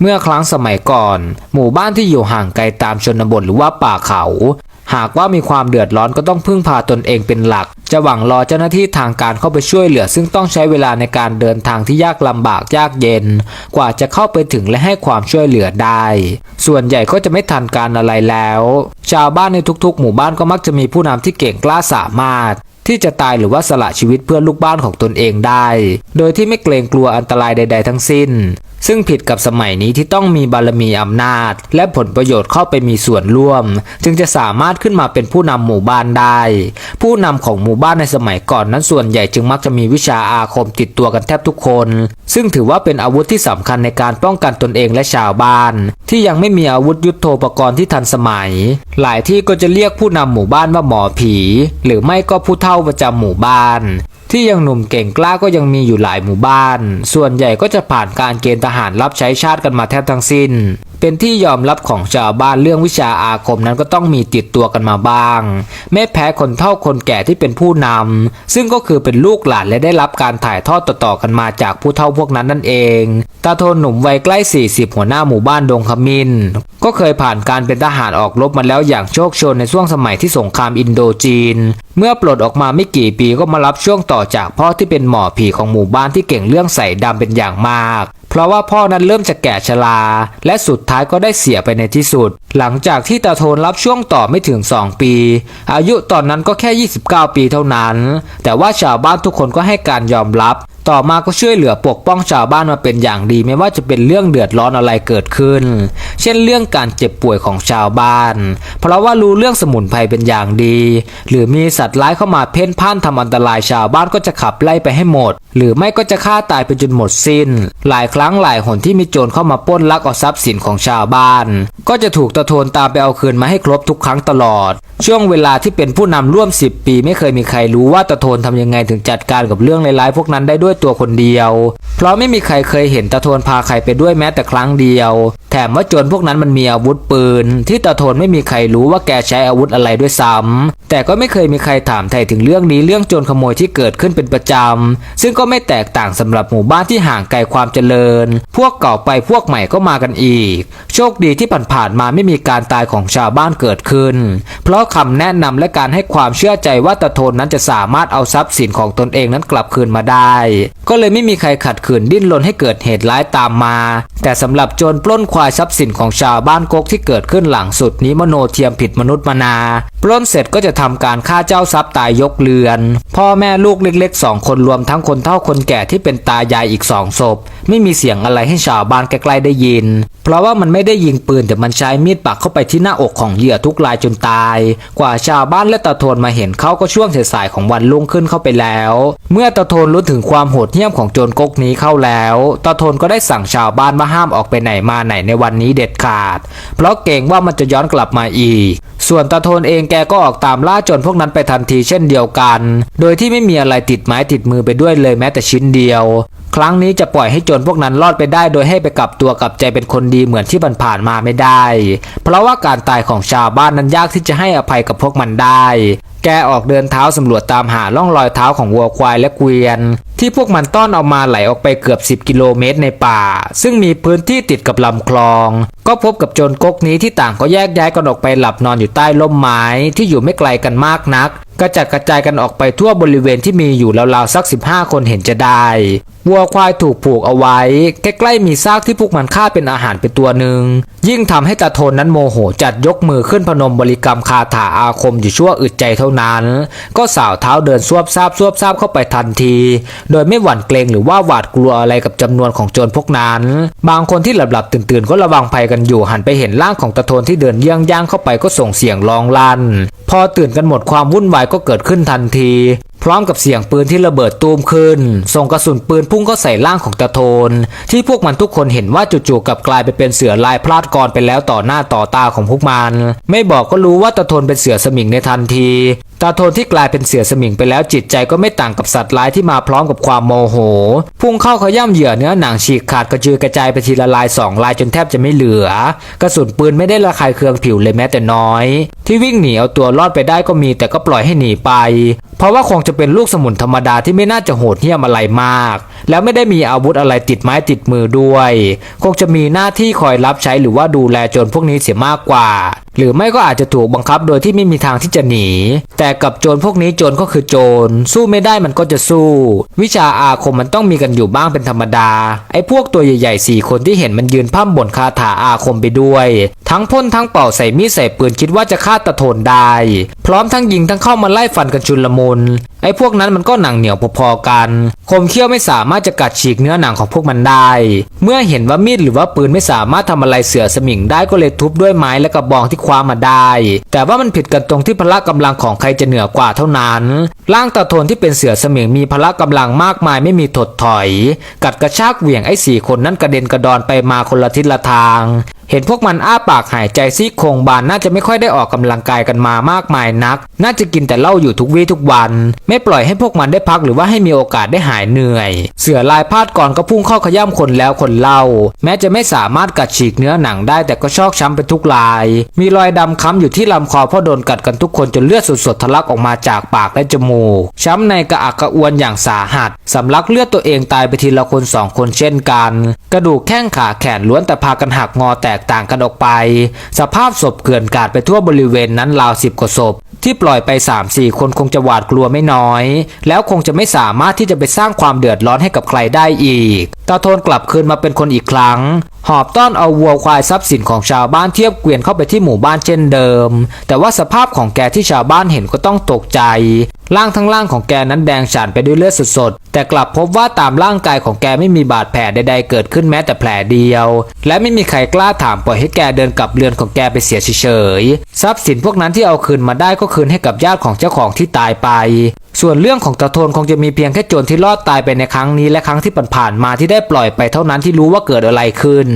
เมื่อครั้งสมัยก่อน หมู่บ้านที่อยู่ห่างไกลตามชนบทหรือว่าป่าเขา หากว่ามีความเดือดร้อนก็ต้องพึ่งพาตนเองเป็นหลัก จะหวังรอเจ้าหน้าที่ทางการเข้าไปช่วยเหลือ ซึ่งต้องใช้เวลาในการเดินทางที่ยากลำบากยากเย็น กว่าจะเข้าไปถึงและให้ความช่วยเหลือได้ ส่วนใหญ่ก็จะไม่ทันการอะไรแล้ว ชาวบ้านในทุกๆ หมู่บ้านก็มักจะมีผู้นำที่เก่งกล้าสามารถที่จะตายหรือว่าสละชีวิตเพื่อลูกบ้านของตนเองได้ โดยที่ไม่เกรงกลัวอันตรายใด ๆ ทั้งสิ้น ซึ่งผิดกับสมัยนี้ที่ต้องมีบารมีอำนาจ และผลประโยชน์เข้าไปมีส่วนร่วม จึงจะสามารถขึ้นมาเป็นผู้นำหมู่บ้านได้ ผู้นำของหมู่บ้านในสมัยก่อนนั้นส่วนใหญ่จึงมักจะมีวิชาอาคมติดตัวกันแทบทุกคน ซึ่งถือว่าเป็นอาวุธที่สำคัญในการป้องกันตนเองและชาวบ้าน ที่ยังไม่มีอาวุธยุโทโธปกรณ์ที่ทันสมัย หลายที่ก็จะเรียกผู้นำหมู่บ้านว่าหมอผี หรือไม่ก็ผู้เฒ่าประจำหมู่บ้าน ที่ยังหนุ่มเก่งกล้าก็ยังมีอยู่หลายหมู่บ้าน ส่วนใหญ่ก็จะผ่านการเกณฑ์ทหารรับใช้ชาติกันมาแทบทั้งสิ้น เป็นที่ยอมรับของชาวบ้านเรื่องวิชาอาคมนั้นก็ต้องมีติดตัวกันมาบ้าง ไม่แพ้คนเฒ่าคนแก่ที่เป็นผู้นำซึ่งก็คือเป็นลูกหลานและได้รับการถ่ายทอดต่อๆกันมาจากผู้เฒ่าพวกนั้นนั่นเองตาโทนหนุ่มวัยใกล้ 40 หัวหน้าหมู่บ้านดงขมินก็เคยผ่านการเป็นทหารออกรบมาแล้วอย่างโชคชนในช่วงสมัยที่สงครามอินโดจีน เมื่อปลดออกมาไม่กี่ปีก็มารับช่วงต่อจากพ่อที่เป็นหมอผีของหมู่บ้านที่เก่งเรื่องใส่ดำเป็นอย่างมาก เพราะว่าพ่อนั้นเริ่มจะแก่ชราและสุดท้ายก็ได้เสียไปในที่สุด หลังจากที่ตาโทนรับช่วงต่อไม่ถึง 2 ปี อายุตอนนั้นก็แค่ 29 ปีเท่านั้น แต่ว่าชาวบ้านทุกคนก็ให้การยอมรับต่อมาก็ช่วยเหลือปกป้องชาวบ้านมาเป็นอย่างดี ไม่ว่าจะเป็นเรื่องเดือดร้อนอะไรเกิดขึ้น เช่นเรื่องการเจ็บป่วยของชาวบ้าน เพราะว่ารู้เรื่องสมุนไพรเป็นอย่างดี หรือมีสัตว์ร้ายเข้ามาเพ่นพ่านทำอันตรายชาวบ้านก็จะขับไล่ไปให้หมด หรือไม่ก็จะฆ่าตายไปจนหมดสิ้น หลายครั้งหลายหนที่มีโจรเข้ามาปล้นลักเอาทรัพย์สินของชาวบ้าน ก็จะถูกตะโทนตามไปเอาคืนมาให้ครบทุกครั้งตลอด ช่วงเวลาที่เป็นผู้นำร่วม 10 ปี ไม่เคยมีใครรู้ว่าตะโทนทำยังไงถึงจัดการกับเรื่องร้ายๆพวกนั้นได้ด้วยตัวคนเดียว เพราะไม่มีใครเคยเห็นตะโทนพาใครไปด้วยแม้แต่ครั้งเดียว แถมว่าโจรพวกนั้นมันมีอาวุธปืน ที่ตะโทนไม่มีใครรู้ว่าแกใช้อาวุธอะไรด้วยซ้ำแต่ก็ไม่เคยมีใครถามไถ่ถึงเรื่องนี้เรื่องโจรขโมยที่เกิดขึ้นเป็นประจำ ซึ่งก็ไม่แตกต่างสำหรับหมู่บ้านที่ห่างไกลความเจริญ พวกเก่าไปพวกใหม่ก็มากันอีก โชคดีที่ผ่านๆมาไม่มีการตายของชาวบ้านเกิดขึ้น เพราะคำแนะนำและการให้ความเชื่อใจว่าตะโทนนั้นจะสามารถเอาทรัพย์สินของตนเองนั้นกลับคืนมาได้ก็เลยไม่มีใครขัดขืนดิ้นรนให้เกิดเหตุร้ายตามมา แต่สำหรับโจรปล้นควายทรัพย์สินของชาวบ้านกกที่เกิดขึ้นหลังสุดนี้มโนเทียมผิดมนุษย์มนา ปล้นเสร็จก็จะทำการฆ่าเจ้าทรัพย์ตายยกเรือน พ่อแม่ลูกเล็กๆสองคนรวมทั้งคนเฒ่าคนแก่ที่เป็นตายายอีกสองศพ ไม่มีเสียงอะไรให้ชาวบ้านใกล้ๆได้ยิน เพราะว่ามันไม่ได้ยิงปืนแต่มันใช้มีดปักเข้าไปที่หน้าอกของเหยื่อทุกรายจนตาย กว่าชาวบ้านและตาโทนมาเห็นเขาก็ช่วงสายๆของวันรุ่งขึ้นเข้าไปแล้ว เมื่อตาโทนรู้ถึงความโหดเหี้ยมของโจรก๊กนี้เข้าแล้วตาโทนก็ได้สั่งชาวบ้านมาห้ามออกไปไหนมาไหนในวันนี้เด็ดขาด เพราะเกรงว่ามันจะย้อนกลับมาอีก ส่วนตาโทนเองแกก็ออกตามล่าโจรพวกนั้นไปทันทีเช่นเดียวกัน โดยที่ไม่มีอะไรติดไม้ติดมือไปด้วยเลยแม้แต่ชิ้นเดียว ครั้งนี้จะปล่อยให้โจรพวกนั้นรอดไปได้ โดยให้ไปกลับตัวกลับใจเป็นคนดีเหมือนที่ผ่านมาไม่ได้ เพราะว่าการตายของชาวบ้านนั้นยากที่จะให้อภัยกับพวกมันได้ แกออกเดินเท้าสำรวจตามหาร่องรอยเท้าของวัวควายและเกวียน ที่พวกมันต้อนออกมาไหลออกไปเกือบ 10 กิโลเมตรในป่า ซึ่งมีพื้นที่ติดกับลำคลอง ก็พบกับโจรก๊กนี้ที่ต่างก็แยกย้ายกันออกไปหลับนอนอยู่ใต้ร่มไม้ที่อยู่ไม่ไกลกันมากนักกระจัดกระจายกันออกไปทั่วบริเวณที่มีอยู่ราวๆสัก 15 คนเห็นจะได้วัวควายถูกผูกเอาไว้ ใกล้ๆมีซากที่พวกมันฆ่าเป็นอาหารไปตัวหนึ่ง ยิ่งทำให้ตาโทนนั้นโมโหจัดยกมือขึ้นพนมบริกรรมคาถาอาคมอยู่ชั่วอึดใจเท่านั้น ก็สาวเท้าเดินซวบซาบซวบซาบเข้าไปทันที โดยไม่หวั่นเกรงหรือว่าหวาดกลัวอะไรกับจำนวนของโจรพวกนั้น บางคนที่หลับๆตื่นๆก็ระวังภัยกันอยู่หันไปเห็นร่างของตาโทนที่เดินเยี่ยงย่างเข้าไปก็ส่งเสียงร้องลั่น พอตื่นกันหมดความวุ่นวายก็เกิดขึ้นทันที พร้อมกับเสียงปืนที่ระเบิดตูมขึ้น ส่งกระสุนปืนพุ่งเข้าใส่ร่างของตาโทน ที่พวกมันทุกคนเห็นว่าจู่ๆกลับกลายไปเป็นเสือลายพลาดกรไปแล้วต่อหน้าต่อตาของพวกมัน ไม่บอกก็รู้ว่าตาโทนเป็นเสือสมิงในทันที ตาโทนที่กลายเป็นเสือสมิงไปแล้วจิตใจก็ไม่ต่างกับสัตว์ร้ายที่มาพร้อมกับความโมโห พุ่งเข้าขย่ำเหยื่อเนื้อหนังฉีกขาดกระจุยกระจายไปทีละลายสองลายจนแทบจะไม่เหลือ กระสุนปืนไม่ได้ระคายเคืองผิวเลยแม้แต่น้อย ที่วิ่งหนีเอาตัวรอดไปได้ก็มีแต่ก็ปล่อยให้หนีไป เพราะว่าคงจะเป็นลูกสมุนธรรมดาที่ไม่น่าจะโหดเหี้ยมอะไรมาก แล้วไม่ได้มีอาวุธอะไรติดไม้ติดมือด้วย คงจะมีหน้าที่คอยรับใช้หรือว่าดูแลจรพวกนี้เสียมากกว่า หรือไม่ก็อาจจะถูกบังคับโดยที่ไม่มีทางที่จะหนี แต่กับโจรพวกนี้โจรก็คือโจร สู้ไม่ได้มันก็จะสู้ วิชาอาคมมันต้องมีกันอยู่บ้างเป็นธรรมดา ไอ้พวกตัวใหญ่ๆสี่คนที่เห็นมันยืนพั่มบ่นคาถาอาคมไปด้วย ทั้งพ่นทั้งเป่าใส่มีดใส่ปืนคิดว่าจะฆ่าตะโทนได้ พร้อมทั้งยิงทั้งเข้ามาไล่ฟันกันชุลมุนไอ้พวกนั้นมันก็หนังเหนียวพอๆกัน คมเขี้ยวไม่สามารถจะกัดฉีกเนื้อหนังของพวกมันได้ เมื่อเห็นว่ามีดหรือว่าปืนไม่สามารถทำอะไรเสือสมิงได้ก็เลยทุบด้วยไม้และกระบองที่ความาได้ แต่ว่ามันผิดกันตรงที่พละกำลังของใครจะเหนือกว่าเท่านั้น ร่างตะโทนที่เป็นเสือสมิงมีพละกำลังมากมายไม่มีถดถอย กัดกระชากเหวี่ยงไอ้สี่คนนั้นกระเด็นกระดอนไปมาคนละทิศละทาง เห็นพวกมันอ้าปากหายใจซี่โครงบานน่าจะไม่ค่อยได้ออกกำลังกายกันมามากมายนัก น่าจะกินแต่เหล้าอยู่ทุกวี่ทุกวัน ไม่ปล่อยให้พวกมันได้พักหรือว่าให้มีโอกาสได้หายเหนื่อย เสือลายพาดก่อนก็พุ่งเข้าขย่ำคนแล้วคนเล่า แม้จะไม่สามารถกัดฉีกเนื้อหนังได้แต่ก็ชอกช้ำไปทุกลาย มีรอยดำค้ำอยู่ที่ลำคอเพราะโดนกัดกันทุกคนจนเลือดสดๆทะลักออกมาจากปากและจมูก ช้ำในกระอักกระอวนอย่างสาหัสสำลักเลือดตัวเองตายไปทีละคนสองคนเช่นกัน กระดูกแข้งขาแขนล้วนแต่พากันหักงอแตกต่างกันออกไป สภาพศพเกลื่อนกาดไปทั่วบริเวณนั้นราวสิบกว่าศพ ที่ปล่อยไป 3-4 คนคงจะหวาดกลัวไม่น้อย แล้วคงจะไม่สามารถที่จะไปสร้างความเดือดร้อนให้กับใครได้อีกตาโทนกลับคืนมาเป็นคนอีกครั้งหอบต้อนเอาวัวควายทรัพย์สินของชาวบ้านเทียบเกวียนเข้าไปที่หมู่บ้านเช่นเดิม แต่ว่าสภาพของแกที่ชาวบ้านเห็นก็ต้องตกใจร่างทั้งร่างของแกนั้นแดงฉานไปด้วยเลือดสดๆ แต่กลับพบว่าตามร่างกายของแกไม่มีบาดแผลใดๆเกิดขึ้นแม้แต่แผลเดียว และไม่มีใครกล้าถามปล่อยให้แกเดินกลับเรือนของแกไปเสียเฉยๆ ทรัพย์สินพวกนั้นที่เอาคืนมาได้ก็คืนให้กับญาติของเจ้าของที่ตายไปส่วนเรื่องของตะโทนคงจะมีเพียงแค่โจรที่รอดตายไปในครั้งนี้และครั้งที่ผ่านๆมาที่ได้ปล่อยไปเท่านั้นที่รู้ว่าเกิดอะไรขึ้น